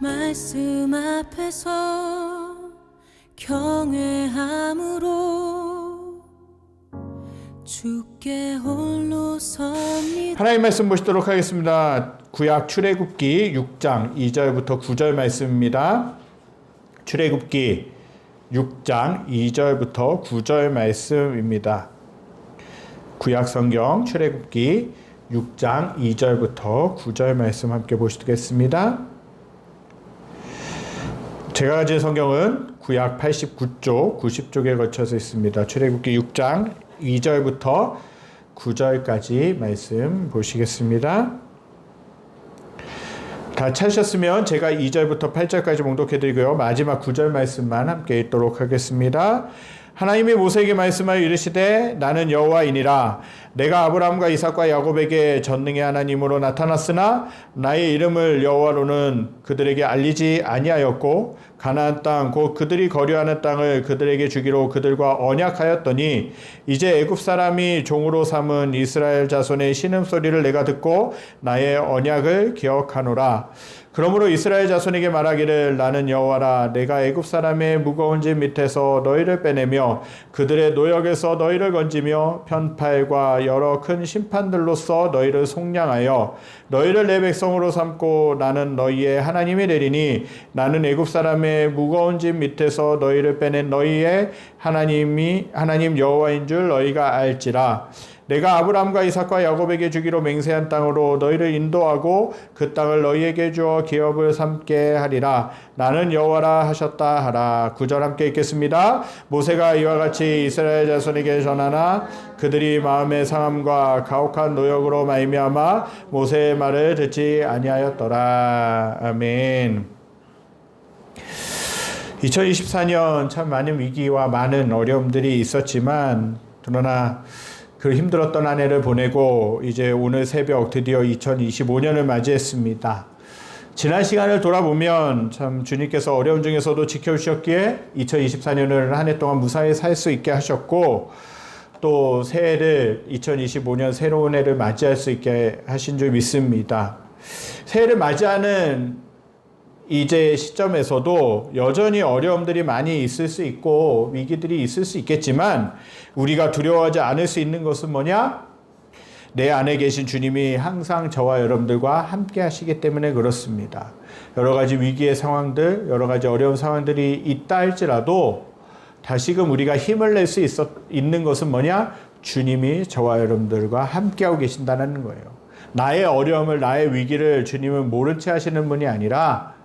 말씀 앞에서 경외함으로 주께 홀로 섭니다. 하나님 말씀 보시도록 하겠습니다. 구약 출애굽기 6장 2절부터 9절 말씀입니다. 출애굽기 6장 2절부터 9절 말씀입니다. 구약 성경 출애굽기 6장 2절부터 9절 말씀 함께 보시겠습니다. 제가 가진 성경은 구약 89쪽, 90쪽에 걸쳐서 있습니다. 출애굽기 6장 2절부터 9절까지 말씀 보시겠습니다. 다 찾으셨으면 제가 2절부터 8절까지 봉독해 드리고요. 마지막 9절 말씀만 함께 읽도록 하겠습니다. 하나님이 모세에게 말씀하여 이르시되 나는 여호와이니라. 내가 아브라함과 이삭과 야곱에게 전능의 하나님으로 나타났으나 나의 이름을 여호와로는 그들에게 알리지 아니하였고 가나안 땅 곧 그들이 거류하는 땅을 그들에게 주기로 그들과 언약하였더니 이제 애굽 사람이 종으로 삼은 이스라엘 자손의 신음 소리를 내가 듣고 나의 언약을 기억하노라 그러므로 이스라엘 자손에게 말하기를 나는 여호와라 내가 애굽 사람의 무거운 짐 밑에서 너희를 빼내며 그들의 노역에서 너희를 건지며 편팔과 여러 큰 심판들로서 너희를 속량하여 너희를 내 백성으로 삼고 나는 너희의 하나님이 되리니 나는 애굽 사람의 무거운 짐 밑에서 너희를 빼낸 너희의 하나님이 하나님 여호와인 줄 너희가 알지라 내가 아브라함과 이삭과 야곱에게 주기로 맹세한 땅으로 너희를 인도하고 그 땅을 너희에게 주어 기업을 삼게 하리라. 나는 여호와라 하셨다 하라. 구절 함께 읽겠습니다. 모세가 이와 같이 이스라엘 자손에게 전하나 그들이 마음의 상함과 가혹한 노역으로 말미암아 모세의 말을 듣지 아니하였더라. 아멘. 2024년 참 많은 위기와 많은 어려움들이 있었지만 그러나 그 힘들었던 한 해를 보내고 이제 오늘 새벽 드디어 2025년을 맞이했습니다. 지난 시간을 돌아보면 참 주님께서 어려움 중에서도 지켜주셨기에 2024년을 한 해 동안 무사히 살 수 있게 하셨고 또 새해를 2025년 새로운 해를 맞이할 수 있게 하신 줄 믿습니다. 새해를 맞이하는 이제 시점에서도 여전히 어려움들이 많이 있을 수 있고 위기들이 있을 수 있겠지만 우리가 두려워하지 않을 수 있는 것은 뭐냐? 내 안에 계신 주님이 항상 저와 여러분들과 함께 하시기 때문에 그렇습니다. 여러 가지 위기의 상황들, 여러 가지 어려운 상황들이 있다 할지라도 다시금 우리가 힘을 낼 수 있는 것은 뭐냐? 주님이 저와 여러분들과 함께하고 계신다는 거예요. 나의 어려움을, 나의 위기를 주님은 모른 채 하시는 분이 아니라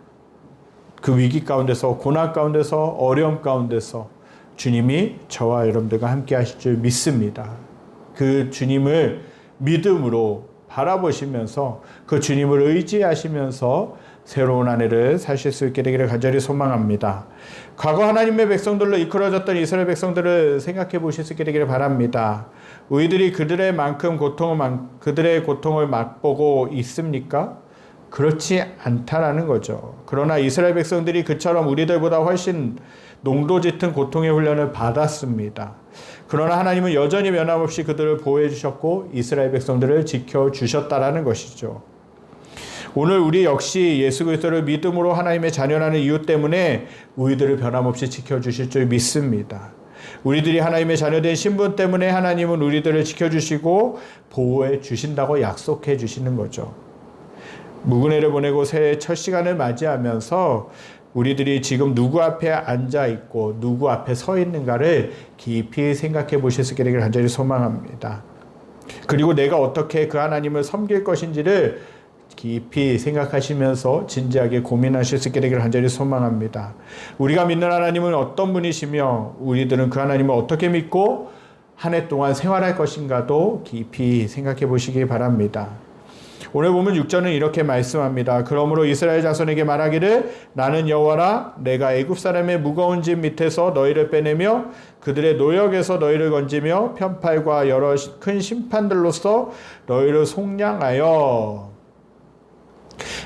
그 위기 가운데서 고난 가운데서 어려움 가운데서 주님이 저와 여러분들과 함께 하실 줄 믿습니다. 그 주님을 믿음으로 바라보시면서 그 주님을 의지하시면서 새로운 한 해를 사실 수 있게 되기를 간절히 소망합니다. 과거 하나님의 백성들로 이끌어졌던 이스라엘 백성들을 생각해 보실 수 있게 되기를 바랍니다. 우리들이 그들의 만큼 고통을 그들의 고통을 맛보고 있습니까? 그렇지 않다라는 거죠. 그러나 이스라엘 백성들이 그처럼 우리들보다 훨씬 농도 짙은 고통의 훈련을 받았습니다. 그러나 하나님은 여전히 변함없이 그들을 보호해 주셨고 이스라엘 백성들을 지켜 주셨다라는 것이죠. 오늘 우리 역시 예수 그리스도를 믿음으로 하나님의 자녀라는 이유 때문에 우리들을 변함없이 지켜 주실 줄 믿습니다. 우리들이 하나님의 자녀된 신분 때문에 하나님은 우리들을 지켜 주시고 보호해 주신다고 약속해 주시는 거죠. 무근해를 보내고 새해 첫 시간을 맞이하면서 우리들이 지금 누구 앞에 앉아 있고 누구 앞에 서 있는가를 깊이 생각해 보실 수 있게 되기를 간절히 소망합니다. 그리고 내가 어떻게 그 하나님을 섬길 것인지를 깊이 생각하시면서 진지하게 고민하실 수 있게 되기를 간절히 소망합니다. 우리가 믿는 하나님은 어떤 분이시며 우리들은 그 하나님을 어떻게 믿고 한 해 동안 생활할 것인가도 깊이 생각해 보시기 바랍니다. 오늘 보면 6절은 이렇게 말씀합니다. 그러므로 이스라엘 자손에게 말하기를 나는 여호와라 내가 애굽 사람의 무거운 짐 밑에서 너희를 빼내며 그들의 노역에서 너희를 건지며 편팔과 여러 큰 심판들로서 너희를 속량하여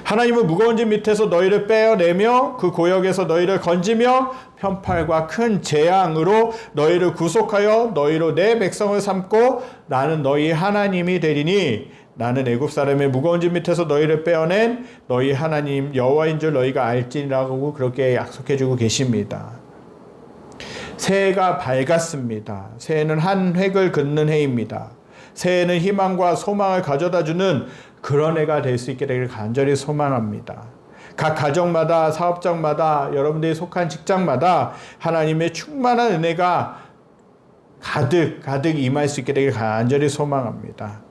하나님은 무거운 짐 밑에서 너희를 빼어내며 그 고역에서 너희를 건지며 편팔과 큰 재앙으로 너희를 구속하여 너희로 내 백성을 삼고 나는 너희 하나님이 되리니 나는 애굽 사람의 무거운 짐 밑에서 너희를 빼어낸 너희 하나님 여호와인 줄 너희가 알지라고 그렇게 약속해 주고 계십니다. 새해가 밝았습니다. 새해는 한 획을 긋는 해입니다. 새해는 희망과 소망을 가져다 주는 그런 해가 될 수 있게 되기를 간절히 소망합니다. 각 가정마다 사업장마다 여러분들이 속한 직장마다 하나님의 충만한 은혜가 가득 가득 임할 수 있게 되길 간절히 소망합니다.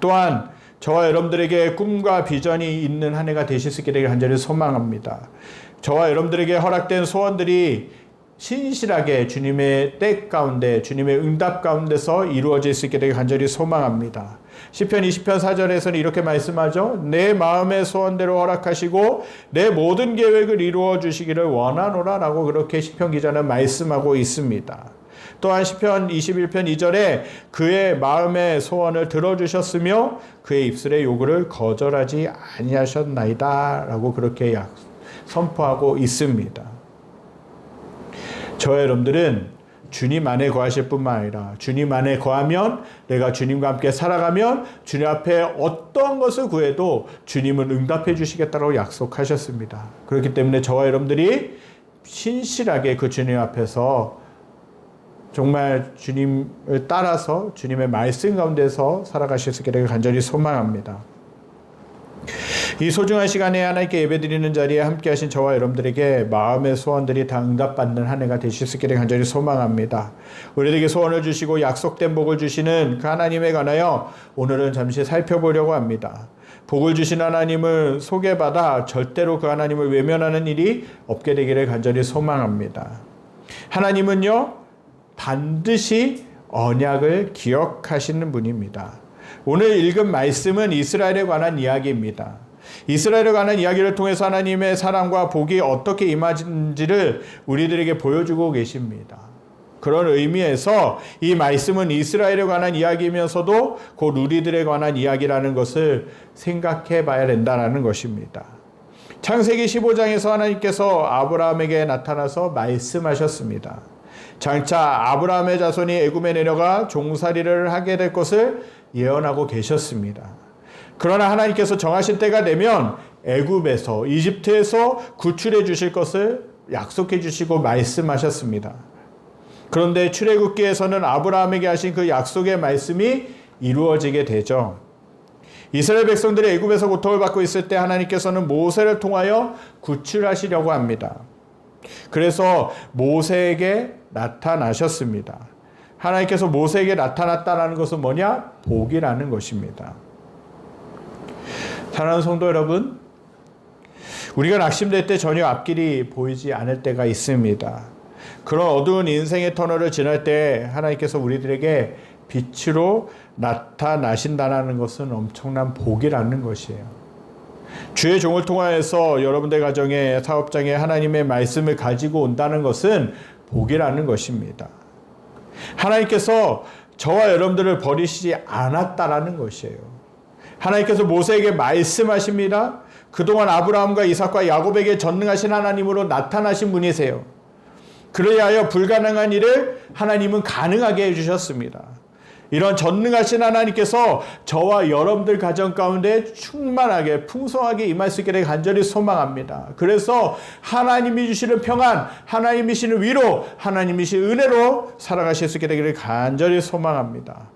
또한 저와 여러분들에게 꿈과 비전이 있는 한 해가 되실 수 되길 간절히 소망합니다. 저와 여러분들에게 허락된 소원들이 신실하게 주님의 때 가운데 주님의 응답 가운데서 이루어질 수 있게 되길 간절히 소망합니다. 시편 20편 4절에서는 이렇게 말씀하죠. 내 마음의 소원대로 허락하시고 내 모든 계획을 이루어 주시기를 원하노라 라고 그렇게 시편 기자는 말씀하고 있습니다. 또한 시편 21편 2절에 그의 마음의 소원을 들어주셨으며 그의 입술의 요구를 거절하지 아니하셨나이다라고 그렇게 약 선포하고 있습니다. 저와 여러분들은 주님 안에 거하실 뿐만 아니라 주님 안에 거하면 내가 주님과 함께 살아가면 주님 앞에 어떠한 것을 구해도 주님은 응답해 주시겠다고 약속하셨습니다. 그렇기 때문에 저와 여러분들이 신실하게 그 주님 앞에서 정말 주님을 따라서 주님의 말씀 가운데서 살아가실 수 되길 간절히 소망합니다. 이 소중한 시간에 하나님께 예배드리는 자리에 함께 하신 저와 여러분들에게 마음의 소원들이 다 응답받는 한 해가 되실 수 되길 간절히 소망합니다. 우리에게 소원을 주시고 약속된 복을 주시는 그 하나님에 관하여 오늘은 잠시 살펴보려고 합니다. 복을 주신 하나님을 소개받아 절대로 그 하나님을 외면하는 일이 없게 되기를 간절히 소망합니다. 하나님은요, 반드시 언약을 기억하시는 분입니다. 오늘 읽은 말씀은 이스라엘에 관한 이야기입니다. 이스라엘에 관한 이야기를 통해서 하나님의 사랑과 복이 어떻게 임하는지를 우리들에게 보여주고 계십니다. 그런 의미에서 이 말씀은 이스라엘에 관한 이야기이면서도 곧 우리들에 관한 이야기라는 것을 생각해 봐야 된다는 것입니다. 창세기 15장에서 하나님께서 아브라함에게 나타나서 말씀하셨습니다. 장차 아브라함의 자손이 애굽에 내려가 종살이를 하게 될 것을 예언하고 계셨습니다. 그러나 하나님께서 정하신 때가 되면 애굽에서 이집트에서 구출해 주실 것을 약속해 주시고 말씀하셨습니다. 그런데 출애굽기에서는 아브라함에게 하신 그 약속의 말씀이 이루어지게 되죠. 이스라엘 백성들이 애굽에서 고통을 받고 있을 때 하나님께서는 모세를 통하여 구출하시려고 합니다. 그래서 모세에게 나타나셨습니다. 하나님께서 모세에게 나타났다는 것은 뭐냐? 복이라는 것입니다. 사랑하는 성도 여러분, 우리가 낙심될 때 전혀 앞길이 보이지 않을 때가 있습니다. 그런 어두운 인생의 터널을 지날 때 하나님께서 우리들에게 빛으로 나타나신다는 것은 엄청난 복이라는 것이에요. 주의 종을 통하여서 여러분들 가정의 사업장에 하나님의 말씀을 가지고 온다는 것은 복이라는 것입니다. 하나님께서 저와 여러분들을 버리시지 않았다라는 것이에요. 하나님께서 모세에게 말씀하십니다. 그동안 아브라함과 이삭과 야곱에게 전능하신 하나님으로 나타나신 분이세요. 그래야 불가능한 일을 하나님은 가능하게 해주셨습니다. 이런 전능하신 하나님께서 저와 여러분들 가정 가운데 충만하게 풍성하게 임할 수 되길 간절히 소망합니다. 그래서 하나님이 주시는 평안, 하나님이 주시는 위로, 하나님이 주시는 은혜로 살아가실 수 있게 되기를 간절히 소망합니다.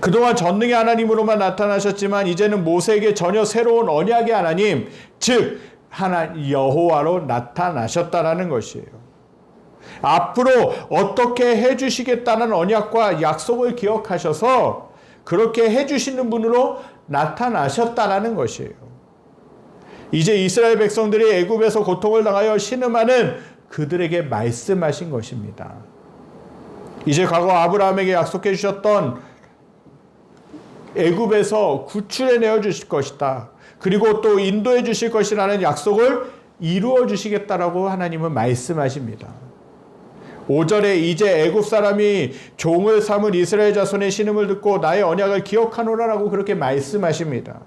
그동안 전능의 하나님으로만 나타나셨지만 이제는 모세에게 전혀 새로운 언약의 하나님, 즉 하나 여호와로 나타나셨다라는 것이에요. 앞으로 어떻게 해주시겠다는 언약과 약속을 기억하셔서 그렇게 해주시는 분으로 나타나셨다라는 것이에요. 이제 이스라엘 백성들이 애굽에서 고통을 당하여 신음하는 그들에게 말씀하신 것입니다. 이제 과거 아브라함에게 약속해 주셨던 애굽에서 구출해 내어 주실 것이다. 그리고 또 인도해 주실 것이라는 약속을 이루어 주시겠다라고 하나님은 말씀하십니다. 5절에 이제 애굽 사람이 종을 삼은 이스라엘 자손의 신음을 듣고 나의 언약을 기억하노라라고 그렇게 말씀하십니다.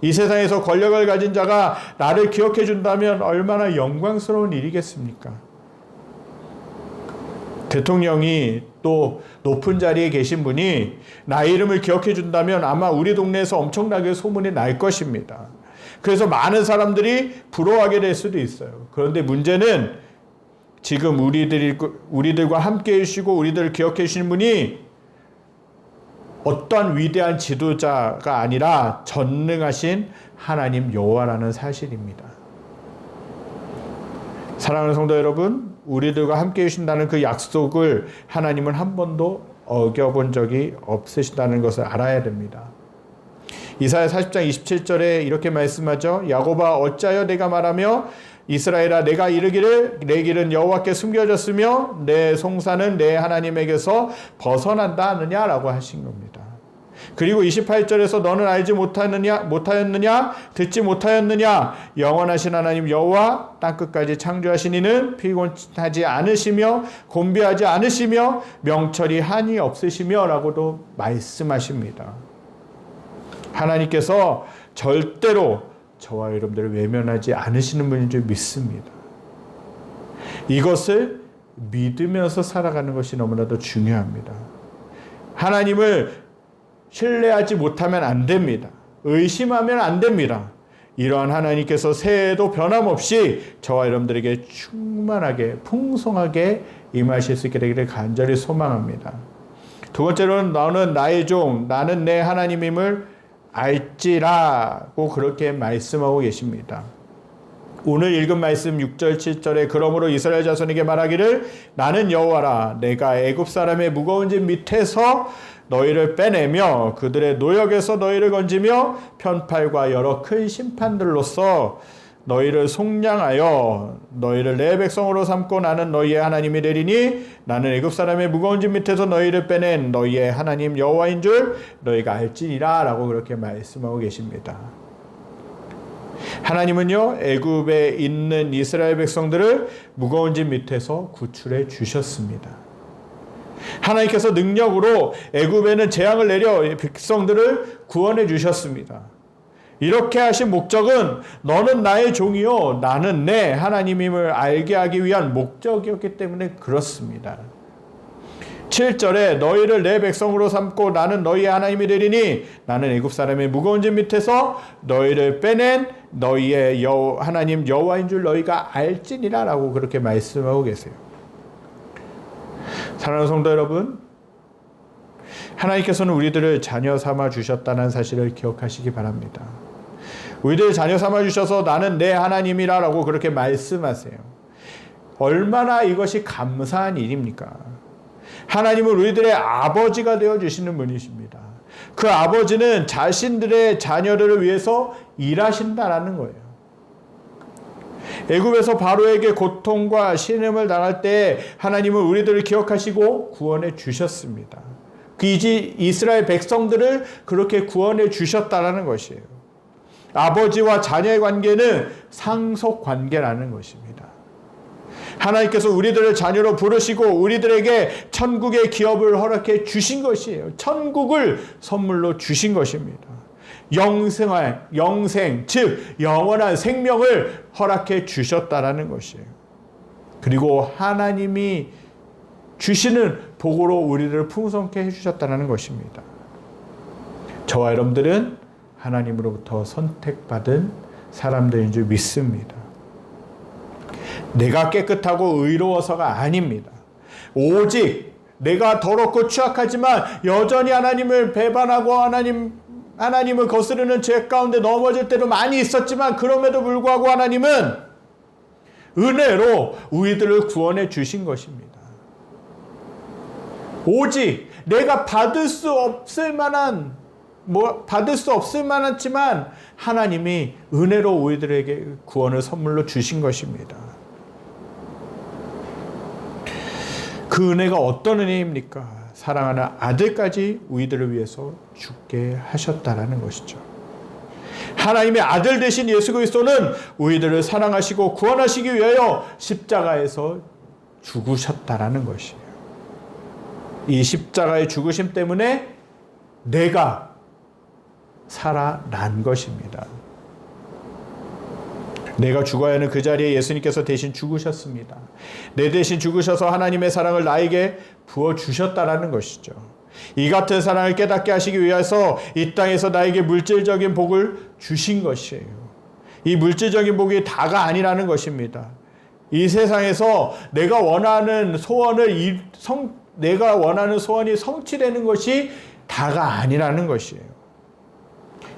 이 세상에서 권력을 가진 자가 나를 기억해 준다면 얼마나 영광스러운 일이겠습니까? 대통령이 또또 높은 자리에 계신 분이 나의 이름을 기억해 준다면 아마 우리 동네에서 엄청나게 소문이 날 것입니다. 그래서 많은 사람들이 부러워하게 될 수도 있어요. 그런데 문제는 지금 우리들이 우리들과 함께 해주시고 우리들을 기억해 주시는 분이 어떠한 위대한 지도자가 아니라 전능하신 하나님 여호와라는 사실입니다. 사랑하는 성도 여러분, 우리들과 함께 해주신다는 그 약속을 하나님은 한 번도 어겨본 적이 없으시다는 것을 알아야 됩니다. 이사야 40장 27절에 이렇게 말씀하죠. 야곱아 어찌하여 내가 말하며 이스라엘아 내가 이르기를 내 길은 여호와께 숨겨졌으며 내 송사는 내 하나님에게서 벗어난다 하느냐라고 하신 겁니다. 그리고 28절에서 너는 알지 못하느냐 못하였느냐 듣지 못하였느냐 영원하신 하나님 여호와 땅 끝까지 창조하신 이는 피곤하지 않으시며 곤비하지 않으시며 명철이 한이 없으시며라고도 말씀하십니다. 하나님께서 절대로 저와 여러분들을 외면하지 않으시는 분인 줄 믿습니다. 이것을 믿으면서 살아가는 것이 너무나도 중요합니다. 하나님을 신뢰하지 못하면 안 됩니다. 의심하면 안 됩니다. 이러한 하나님께서 새해에도 변함없이 저와 여러분들에게 충만하게 풍성하게 임하실 수 있게 되기를 간절히 소망합니다. 두 번째로는 너는 나의 종, 나는 내 하나님임을 알지라고 그렇게 말씀하고 계십니다. 오늘 읽은 말씀 6절 7절에 그러므로 이스라엘 자손에게 말하기를 나는 여호와라 내가 애굽 사람의 무거운 짐 밑에서 너희를 빼내며 그들의 노역에서 너희를 건지며 편팔과 여러 큰 심판들로서 너희를 속량하여 너희를 내 백성으로 삼고 나는 너희의 하나님이 되리니 나는 애굽 사람의 무거운 짐 밑에서 너희를 빼낸 너희의 하나님 여호와인 줄 너희가 알지니라라고 그렇게 말씀하고 계십니다. 하나님은요 애굽에 있는 이스라엘 백성들을 무거운 짐 밑에서 구출해 주셨습니다. 하나님께서 능력으로 애굽에는 재앙을 내려 백성들을 구원해 주셨습니다. 이렇게 하신 목적은 너는 나의 종이요 나는 내 하나님임을 알게 하기 위한 목적이었기 때문에 그렇습니다. 7절에 너희를 내 백성으로 삼고 나는 너희의 하나님이 되리니 나는 애굽 사람의 무거운 짐 밑에서 너희를 빼낸 너희의 여 하나님 여호와인 줄 너희가 알지니라라고 그렇게 말씀하고 계세요. 사랑하는 성도 여러분, 하나님께서는 우리들을 자녀 삼아 주셨다는 사실을 기억하시기 바랍니다. 우리들 자녀 삼아 주셔서 나는 내 하나님이라라고 그렇게 말씀하세요. 얼마나 이것이 감사한 일입니까? 하나님은 우리들의 아버지가 되어 주시는 분이십니다. 그 아버지는 자신들의 자녀들을 위해서 일하신다라는 거예요. 애굽에서 바로에게 고통과 신음을 당할 때 하나님은 우리들을 기억하시고 구원해 주셨습니다. 그 이스라엘 백성들을 그렇게 구원해 주셨다라는 것이에요. 아버지와 자녀의 관계는 상속 관계라는 것입니다. 하나님께서 우리들을 자녀로 부르시고 우리들에게 천국의 기업을 허락해 주신 것이에요. 천국을 선물로 주신 것입니다. 영생할 영생 즉 영원한 생명을 허락해 주셨다라는 것이에요. 그리고 하나님이 주시는 복으로 우리를 풍성케 해 주셨다는 것입니다. 저와 여러분들은 하나님으로부터 선택받은 사람들인 줄 믿습니다. 내가 깨끗하고 의로워서가 아닙니다. 오직 내가 더럽고 취약하지만 여전히 하나님을 배반하고 하나님 하나님을 거스르는 죄 가운데 넘어질 때도 많이 있었지만 그럼에도 불구하고 하나님은 은혜로 우리들을 구원해 주신 것입니다. 오직 내가 받을 수 없을 만한 뭐 받을 수 없을 만하지만 하나님이 은혜로 우리들에게 구원을 선물로 주신 것입니다. 그 은혜가 어떤 은혜입니까? 사랑하는 아들까지 우리들을 위해서 죽게 하셨다라는 것이죠. 하나님의 아들 되신 예수 그리스도는 우리들을 사랑하시고 구원하시기 위하여 십자가에서 죽으셨다라는 것이에요. 이 십자가의 죽으심 때문에 내가 살아난 것입니다. 내가 죽어야 하는 그 자리에 예수님께서 대신 죽으셨습니다. 내 대신 죽으셔서 하나님의 사랑을 나에게 부어 주셨다라는 것이죠. 이 같은 사랑을 깨닫게 하시기 위해서 이 땅에서 나에게 물질적인 복을 주신 것이에요. 이 물질적인 복이 다가 아니라는 것입니다. 이 세상에서 내가 원하는 소원을 이 성, 내가 원하는 소원이 성취되는 것이 다가 아니라는 것이에요.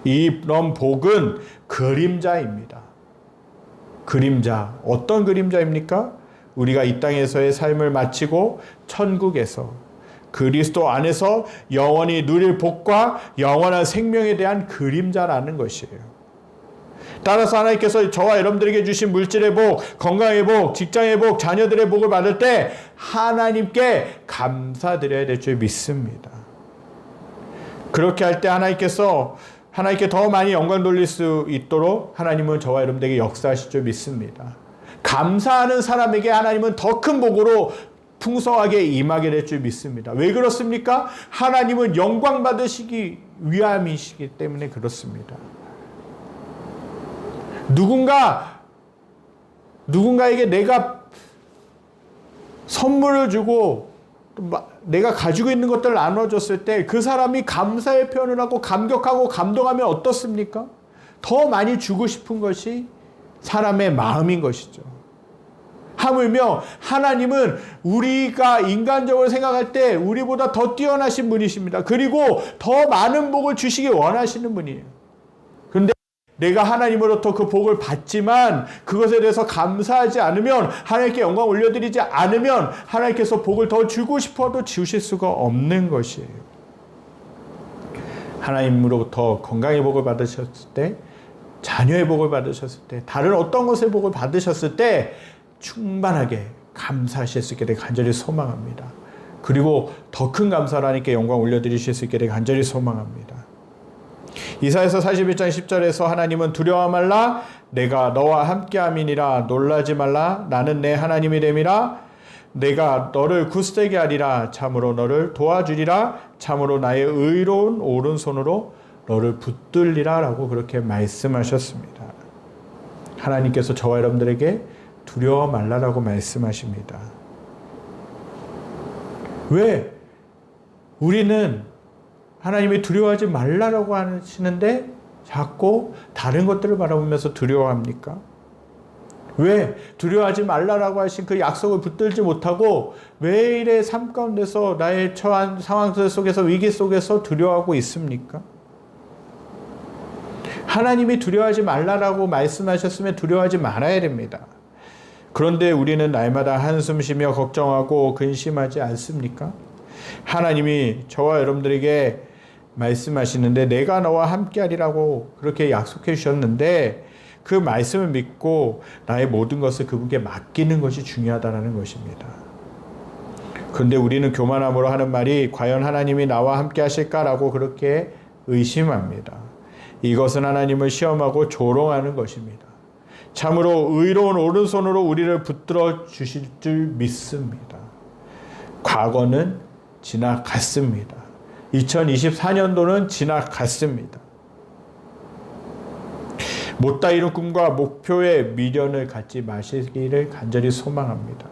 이런 복은 그림자입니다. 그림자. 어떤 그림자입니까? 우리가 이 땅에서의 삶을 마치고 천국에서 그리스도 안에서 영원히 누릴 복과 영원한 생명에 대한 그림자라는 것이에요. 따라서 하나님께서 저와 여러분들에게 주신 물질의 복, 건강의 복, 직장의 복, 자녀들의 복을 받을 때 하나님께 감사드려야 될 줄 믿습니다. 그렇게 할 때 하나님께서 하나님께 더 많이 영광 돌릴 수 있도록 하나님은 저와 여러분들에게 역사하실 줄 믿습니다. 감사하는 사람에게 하나님은 더 큰 복으로 풍성하게 임하게 될 줄 믿습니다. 왜 그렇습니까? 하나님은 영광 받으시기 위함이시기 때문에 그렇습니다. 누군가 누군가에게 내가 선물을 주고 내가 가지고 있는 것들을 나눠줬을 때 그 사람이 감사의 표현을 하고 감격하고 감동하면 어떻습니까? 더 많이 주고 싶은 것이 사람의 마음인 것이죠. 하물며 하나님은 우리가 인간적으로 생각할 때 우리보다 더 뛰어나신 분이십니다. 그리고 더 많은 복을 주시기 원하시는 분이에요. 내가 하나님으로부터 그 복을 받지만 그것에 대해서 감사하지 않으면 하나님께 영광 올려드리지 않으면 하나님께서 복을 더 주고 싶어도 주실 수가 없는 것이에요. 하나님으로부터 건강의 복을 받으셨을 때 자녀의 복을 받으셨을 때 다른 어떤 것의 복을 받으셨을 때 충만하게 감사하실 수 있게 간절히 소망합니다. 그리고 더 큰 감사를 하나님께 영광 올려드리실 수 있게 간절히 소망합니다. 이사에서 41장 10절에서 하나님은 두려워 말라 내가 너와 함께함이니라. 놀라지 말라. 나는 내 하나님이 됨이라. 내가 너를 굳세게 하리라. 참으로 너를 도와주리라. 참으로 나의 의로운 오른손으로 너를 붙들리라라고 그렇게 말씀하셨습니다. 하나님께서 저와 여러분들에게 두려워 말라라고 말씀하십니다. 왜? 우리는 하나님이 두려워하지 말라라고 하시는데 자꾸 다른 것들을 바라보면서 두려워합니까? 왜 두려워하지 말라라고 하신 그 약속을 붙들지 못하고 왜 이래 삶 가운데서 나의 처한 상황 속에서 위기 속에서 두려워하고 있습니까? 하나님이 두려워하지 말라라고 말씀하셨으면 두려워하지 말아야 됩니다. 그런데 우리는 날마다 한숨 쉬며 걱정하고 근심하지 않습니까? 하나님이 저와 여러분들에게 말씀하시는데 내가 너와 함께하리라고 그렇게 약속해 주셨는데 그 말씀을 믿고 나의 모든 것을 그분께 맡기는 것이 중요하다는 것입니다. 그런데 우리는 교만함으로 하는 말이 과연 하나님이 나와 함께 하실까라고 그렇게 의심합니다. 이것은 하나님을 시험하고 조롱하는 것입니다. 참으로 의로운 오른손으로 우리를 붙들어 주실 줄 믿습니다. 과거는 지나갔습니다. 2024년도는 지나갔습니다. 못다 이룬 꿈과 목표에 미련을 갖지 마시기를 간절히 소망합니다.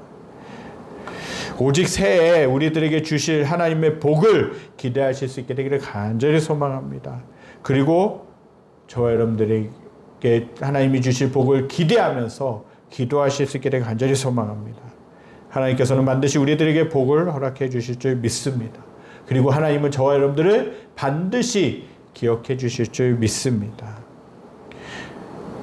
오직 새해 우리들에게 주실 하나님의 복을 기대하실 수 있게 되기를 간절히 소망합니다. 그리고 저와 여러분들에게 하나님이 주실 복을 기대하면서 기도하실 수 있게 되기를 간절히 소망합니다. 하나님께서는 반드시 우리들에게 복을 허락해 주실 줄 믿습니다. 그리고 하나님은 저와 여러분들을 반드시 기억해 주실 줄 믿습니다.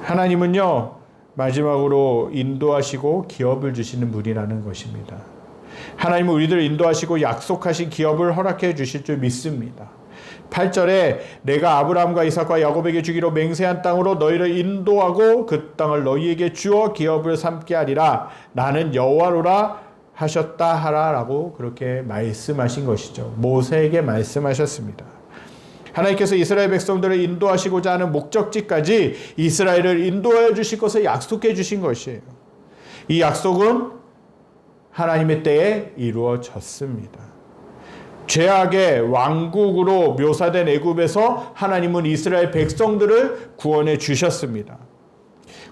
하나님은요, 마지막으로 인도하시고 기업을 주시는 분이라는 것입니다. 하나님은 우리들을 인도하시고 약속하신 기업을 허락해 주실 줄 믿습니다. 8절에 내가 아브라함과 이삭과 야곱에게 주기로 맹세한 땅으로 너희를 인도하고 그 땅을 너희에게 주어 기업을 삼게 하리라 나는 여호와로라 하셨다 하라라고 그렇게 말씀하신 것이죠. 모세에게 말씀하셨습니다. 하나님께서 이스라엘 백성들을 인도하시고자 하는 목적지까지 이스라엘을 인도해 주실 것을 약속해 주신 것이에요. 이 약속은 하나님의 때에 이루어졌습니다. 죄악의 왕국으로 묘사된 애굽에서 하나님은 이스라엘 백성들을 구원해 주셨습니다.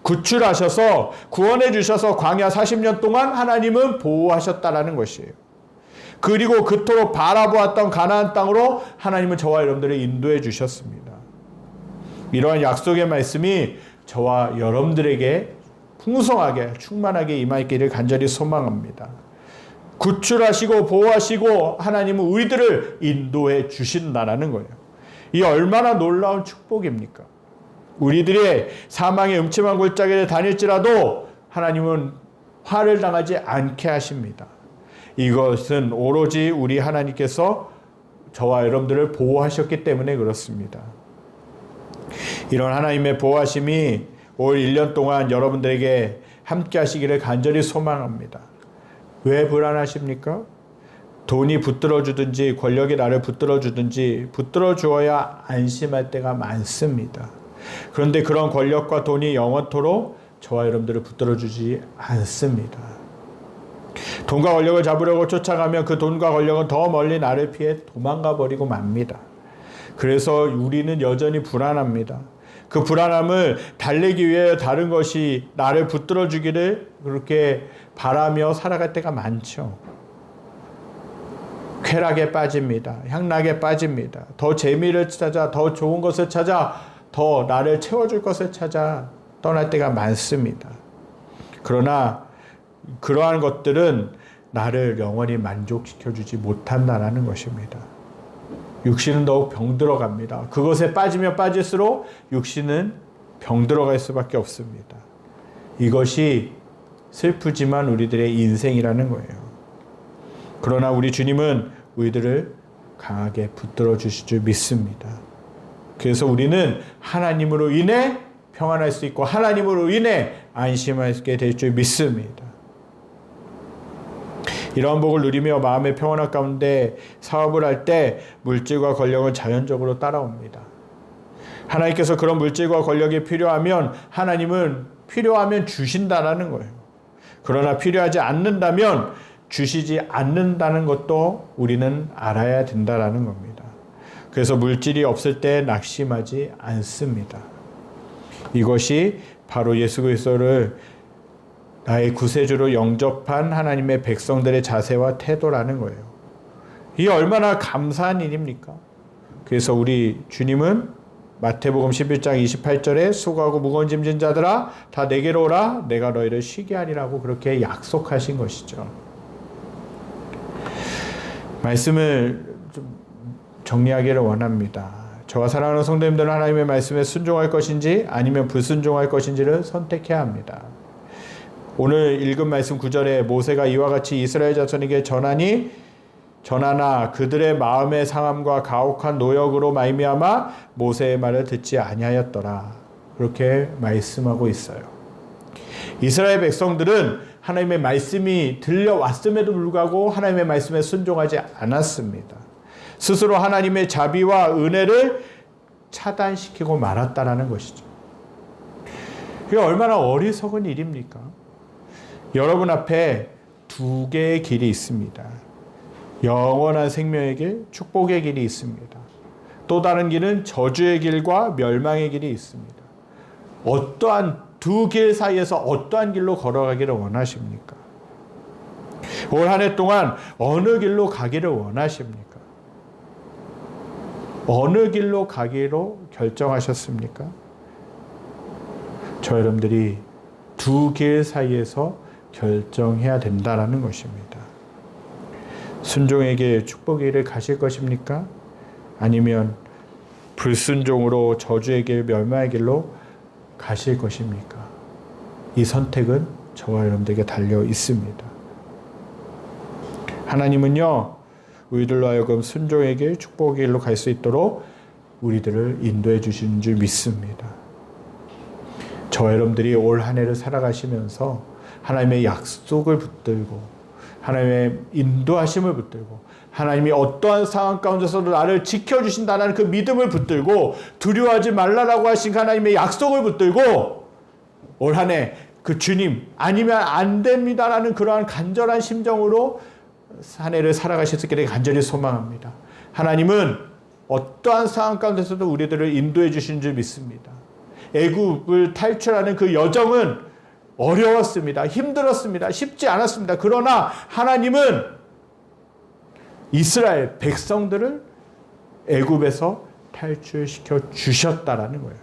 구출하셔서 구원해 주셔서 광야 40년 동안 하나님은 보호하셨다라는 것이에요. 그리고 그토록 바라보았던 가나안 땅으로 하나님은 저와 여러분들을 인도해 주셨습니다. 이러한 약속의 말씀이 저와 여러분들에게 풍성하게 충만하게 임하기를 간절히 소망합니다. 구출하시고 보호하시고 하나님은 우리들을 인도해 주신다라는 거예요. 이 얼마나 놀라운 축복입니까? 우리들의 사망의 음침한 골짜기를 다닐지라도 하나님은 화를 당하지 않게 하십니다. 이것은 오로지 우리 하나님께서 저와 여러분들을 보호하셨기 때문에 그렇습니다. 이런 하나님의 보호하심이 올 1년 동안 여러분들에게 함께 하시기를 간절히 소망합니다. 왜 불안하십니까? 돈이 붙들어 주든지 권력이 나를 붙들어 주든지 붙들어 주어야 안심할 때가 많습니다. 그런데 그런 권력과 돈이 영원토록 저와 여러분들을 붙들어 주지 않습니다. 돈과 권력을 잡으려고 쫓아가면 그 돈과 권력은 더 멀리 나를 피해 도망가 버리고 맙니다. 그래서 우리는 여전히 불안합니다. 그 불안함을 달래기 위해 다른 것이 나를 붙들어 주기를 그렇게 바라며 살아갈 때가 많죠. 쾌락에 빠집니다. 향락에 빠집니다. 더 재미를 찾아, 더 좋은 것을 찾아, 더 나를 채워줄 것을 찾아 떠날 때가 많습니다. 그러나 그러한 것들은 나를 영원히 만족시켜 주지 못한다라는 것입니다. 육신은 더욱 병들어 갑니다. 그것에 빠지면 빠질수록 육신은 병들어 갈 수밖에 없습니다. 이것이 슬프지만 우리들의 인생이라는 거예요. 그러나 우리 주님은 우리들을 강하게 붙들어 주실 줄 믿습니다. 그래서 우리는 하나님으로 인해 평안할 수 있고 하나님으로 인해 안심하게 될 줄 믿습니다. 이러한 복을 누리며 마음의 평안함 가운데 사업을 할 때 물질과 권력은 자연적으로 따라옵니다. 하나님께서 그런 물질과 권력이 필요하면 하나님은 필요하면 주신다라는 거예요. 그러나 필요하지 않는다면 주시지 않는다는 것도 우리는 알아야 된다라는 겁니다. 그래서 물질이 없을 때 낙심하지 않습니다. 이것이 바로 예수 그리스도를 나의 구세주로 영접한 하나님의 백성들의 자세와 태도라는 거예요. 이 얼마나 감사한 일입니까? 그래서 우리 주님은 마태복음 11장 28절에 수고하고 무거운 짐진 자들아 다 내게로 오라 내가 너희를 쉬게 하리라고 그렇게 약속하신 것이죠. 말씀을 좀 정리하기를 원합니다. 저와 사랑하는 성도님들은 하나님의 말씀에 순종할 것인지 아니면 불순종할 것인지를 선택해야 합니다. 오늘 읽은 말씀 9절에 모세가 이와 같이 이스라엘 자손에게 전하니 전하나 그들의 마음의 상함과 가혹한 노역으로 말미암아 모세의 말을 듣지 아니하였더라. 그렇게 말씀하고 있어요. 이스라엘 백성들은 하나님의 말씀이 들려왔음에도 불구하고 하나님의 말씀에 순종하지 않았습니다. 스스로 하나님의 자비와 은혜를 차단시키고 말았다라는 것이죠. 그게 얼마나 어리석은 일입니까? 여러분 앞에 두 개의 길이 있습니다. 영원한 생명의 길, 축복의 길이 있습니다. 또 다른 길은 저주의 길과 멸망의 길이 있습니다. 어떠한 두 길 사이에서 어떠한 길로 걸어가기를 원하십니까? 올 한 해 동안 어느 길로 가기를 원하십니까? 어느 길로 가기로 결정하셨습니까? 저 여러분들이 두 길 사이에서 결정해야 된다라는 것입니다. 순종의 길, 축복의 길을 가실 것입니까? 아니면 불순종으로 저주의 길, 멸망의 길로 가실 것입니까? 이 선택은 저와 여러분들에게 달려 있습니다. 하나님은요, 우리들로 하여금 순종의 길, 축복의 길로 갈 수 있도록 우리들을 인도해 주시는 줄 믿습니다. 저와 여러분들이 올 한 해를 살아가시면서 하나님의 약속을 붙들고 하나님의 인도하심을 붙들고 하나님이 어떠한 상황 가운데서도 나를 지켜주신다는 그 믿음을 붙들고 두려워하지 말라라고 하신 하나님의 약속을 붙들고 올 한 해 그 주님 아니면 안 됩니다라는 그러한 간절한 심정으로 한 해를 있기를 간절히 소망합니다. 하나님은 어떠한 상황 가운데서도 우리들을 인도해 주신 줄 믿습니다. 애굽을 탈출하는 그 여정은 어려웠습니다. 힘들었습니다. 쉽지 않았습니다. 그러나 하나님은 이스라엘 백성들을 애굽에서 탈출시켜 주셨다라는 거예요.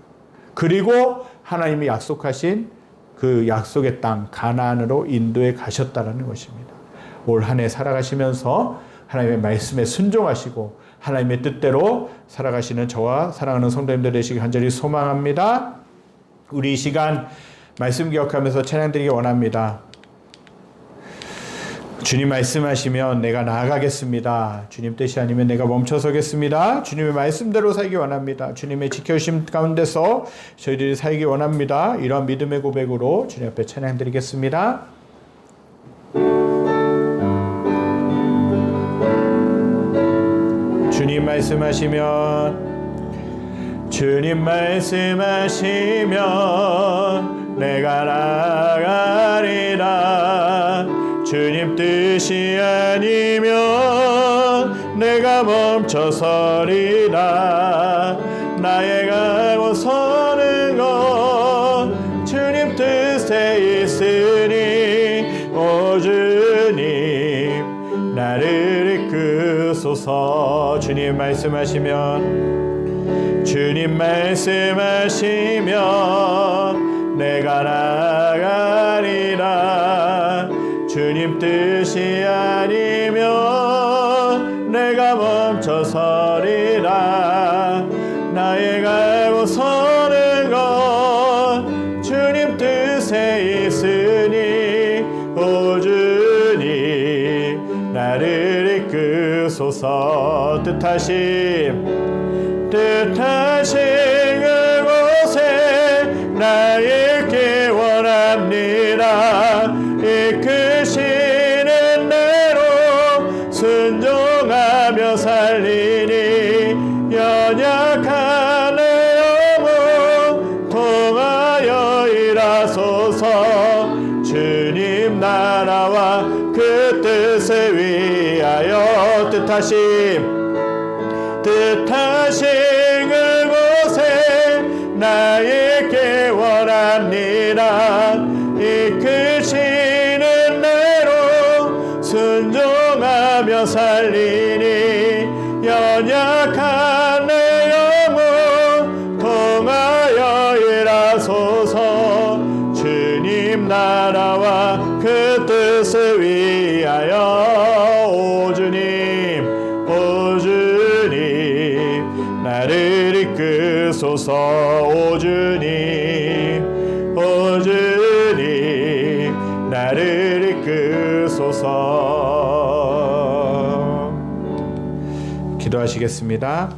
그리고 하나님이 약속하신 그 약속의 땅 가나안으로 인도해 가셨다라는 것입니다. 올 한 해 살아가시면서 하나님의 말씀에 순종하시고 하나님의 뜻대로 살아가시는 저와 사랑하는 성도님들 되시기 간절히 소망합니다. 우리 이 시간 말씀 기억하면서 찬양드리기 원합니다. 주님 말씀하시면 내가 나아가겠습니다. 주님 뜻이 아니면 내가 멈춰서겠습니다. 주님의 말씀대로 살기 원합니다. 주님의 지켜주심 가운데서 저희들이 살기 원합니다. 이러한 믿음의 고백으로 주님 앞에 찬양드리겠습니다. 주님 말씀하시면 주님 말씀하시면 내가 나가리라. 주님 뜻이 아니면 내가 멈춰서리라. 나의 가 이끄소서. 주님 말씀하시면 주님 말씀하시면 내가 나가리라. 주님 뜻이 아니면 뜻하심 뜻하 나라와 그 뜻을 위하여 뜻하심. 뜻하신 그곳에 나 있기 원합니다 이끄소서 오 주님 오 주님 나를 이끄소서 기도하시겠습니다.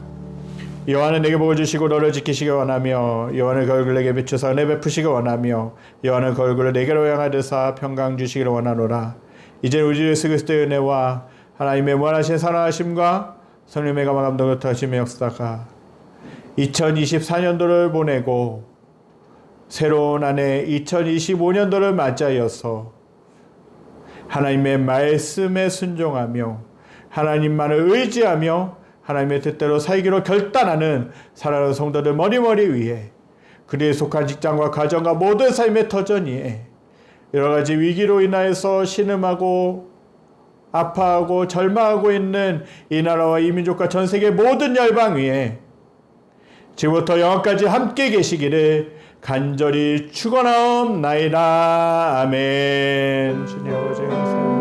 여호와는 내게 복을 주시고 너를 지키시기 원하며 그 얼굴을 내게 비추사 은혜 베푸시기 원하며 그 얼굴을 내게로 향하여사 평강 주시기를 원하노라 이제 우리 주 예수 그리스도의 은혜와 하나님의 무한하신 사랑하심과 성령의 감화 감동을 터하심의 역사가 2024년도를 보내고 새로운 한해 2025년도를 맞이하여서 하나님의 말씀에 순종하며 하나님만을 의지하며 하나님의 뜻대로 살기로 결단하는 사랑하는 성도들 머리머리 위에 그리에 속한 직장과 가정과 모든 삶의 터전 위에 여러 가지 위기로 인하여서 신음하고 아파하고 절망하고 있는 이 나라와 이 민족과 전 세계 모든 열방 위에 지금부터 영원까지 함께 계시기를 간절히 축원하옵나이다 아멘 주님 아버지 감사합니다.